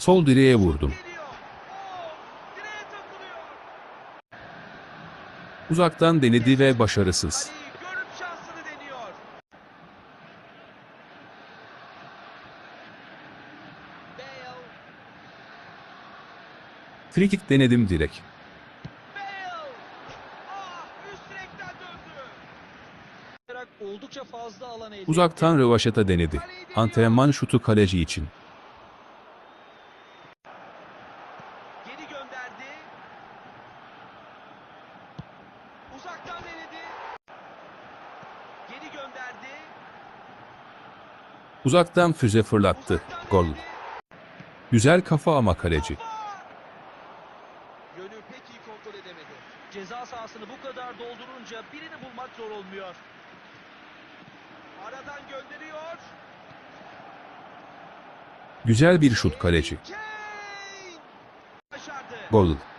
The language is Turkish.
Sol direğe vurdum. Uzaktan denedi ve başarısız. Frikik denedim elde. Uzaktan rövaşata denedi. Antrenman şutu kaleci için. Gönderdi. Uzaktan denedi. Geri gönderdi. Uzaktan füze fırlattı. Uzaktan Gol. denedi. Güzel kafa ama kaleci. Yönü pek iyi kontrol edemedi. Ceza sahasını bu kadar doldurunca birini bulmak zor olmuyor. Aradan gönderiyor. Güzel bir şut kaleci. Kane! Başardı. Gol.